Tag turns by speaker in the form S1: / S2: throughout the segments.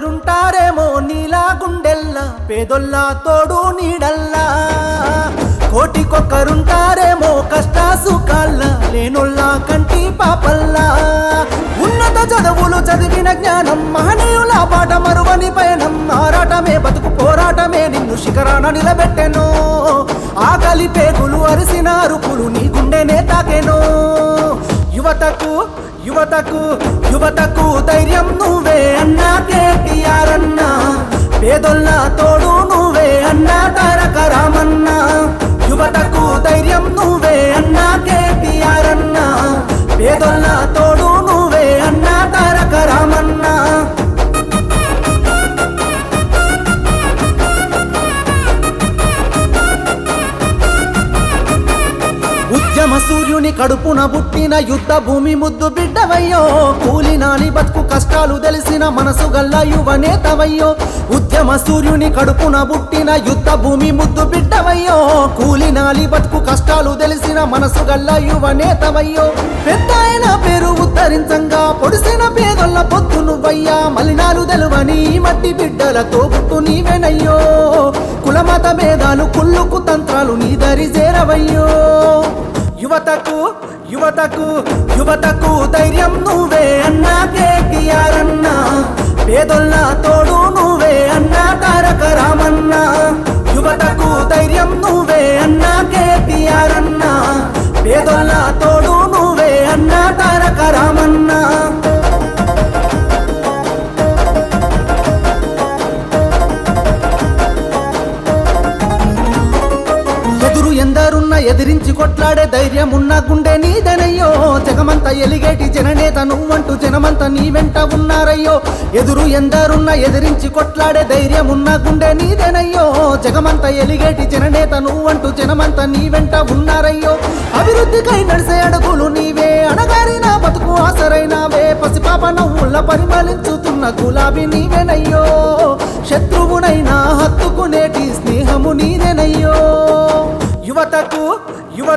S1: కోటికొక్కరుంటారేమో నీలా గుండెల్లా పేదొల్లా తోడు నీడల్లా. కోటికొక్కరుంటారేమో కష్ట సుఖాల్లా లేనొల్లా కంటి పాపల్లా. ఉన్నత చదువులు చదివిన జ్ఞానం మహనీయుల పాట మరువని పయనం. ఆరాటమే బతుకు పోరాటమే నిన్ను శిఖరాన నిలబెట్టెను. ఆకలి పేగులు అరిసిన అరుపులు నీ గుండెనే తాకెనో. యువతకు యువతకు యువతకు ధైర్యం నువ్వే అన్నా కేటీఆర్ అన్నా. పేదొల్లా తోడు వీరుని కడుపున పుట్టిన యుద్ధ భూమి ముద్దు బిడ్డవయ్యో. కూలి నాని బతుకు కష్టాలు తెలిసిన మనసు గల్ల యువనేతవయ్యో ఉద్యమ సూర్యుని కడుపున పుట్టిన యుద్ధ భూమి ముద్దు బిడ్డవయ్యో. కూలి నాలి బతుకు కష్టాలు తెలిసిన మనసు గల్ల యువనేతవయ్యో పెద్ద ఆయన పేరు ఉద్ధరించంగా పొడిసిన పేదొల్ల పొత్తు నువ్వయ్యా. మలినాలు తెలువని మట్టి బిడ్డలతో పుట్టు నీవెనయ్యో. కులమత భేదాలు కుళ్ళుకు తంత్రాలు నీ దరి చేరవయ్యో. యువతకు యువతకు యువతకు ధైర్యం నువ్వే అన్నా కేటీఆర్ అన్నా పేదొల్ల తోడు నువ్వే అన్నా తారక రామన్నా. యువతకు ధైర్యం నువ్వే అన్నా కేటీఆర్ అన్నా పేదొల్ల తోడు ఎదురు ఎందరున్న ఎదిరించి కొట్లాడే ధైర్యం ఉన్న గుండె నీదనయ్యో. జగమంత ఎలిగేటి జననేత నువ్వంటూ జనమంత నీ వెంట ఉన్నారయ్యో. ఎదురు ఎందరున్న ఎదిరించి కొట్లాడే ధైర్యం ఉన్న గుండె నీదనయ్యో. జగమంత ఎలిగేటి జననేత నువ్వంటూ జనమంత నీ వెంట ఉన్నారయ్యో. అభివృద్ధికై నడిసే అడుగులు నీవే. అణగారిన బతుకు ఆసరైనవే పసిపాప నవ్వుల పరిమళించుతున్న గులాబీ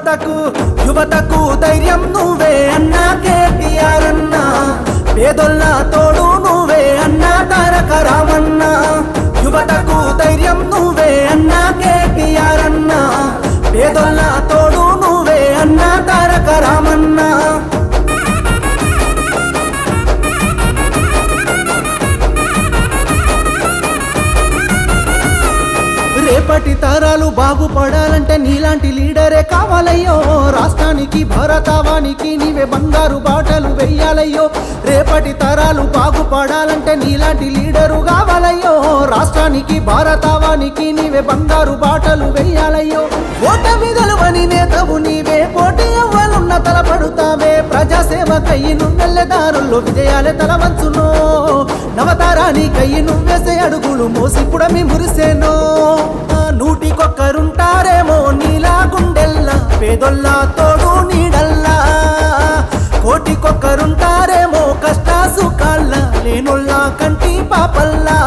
S1: యువతకు యువతకు ధైర్యం నువ్వే. అన్నా కేటీఆర్ అన్నా పేదొల్ల తోడు నువ్వే. అన్నా తారక రామన్నా యువతకు ధైర్యం నువ్వే. అన్నా కేటీఆర్ అన్నా పేదొల్ల తోడు నువ్వే. అన్నా తారక రామన్నా రేపటి తర బాగుపడాలంటే నీలాంటి లీడరే కావాలయ్యో. రాష్ట్రానికి భరతవానికి నీవే బంగారు బాటలు వెయ్యాలయ్యో. రేపటి తరాలు బాగుపడాలంటే నీలాంటి లీడరు కావాలయ్యో. రాష్ట్రానికి భారతవానికి నీవే బంగారు బాటలు వెయ్యాలయ్యో. ఓటమి గెలువని నేతవు నీవే పోటీ అవ్వాలున్న తలపడుతావే. ప్రజాసేవ కయ్యి నువ్వెళ్ళెదారుల్లో విజయాలే తలవంచునో. నవతారాని కయ్యి నువ్వేసే అడుగులు మోసిప్పుడమి మురిసేనో. పల్లా.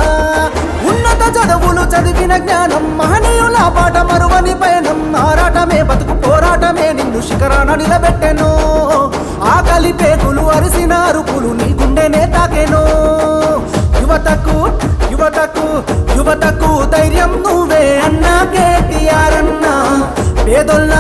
S1: ఉన్నత చదువులు చదివిన జ్ఞానం మహనీయుల పాట మరువని పయనం. ఆరాటమే బతుకు పోరాటమే నిన్ను శిఖరాన నిలబెట్టెను. ఆకలి పేగులు అరిసిన అరుపులు నీ గుండెనే తాకెను. యువతకు యువతకు యువతకు ధైర్యం నువ్వే అన్నా కేటీఆర్ అన్నా. పేదొల్ల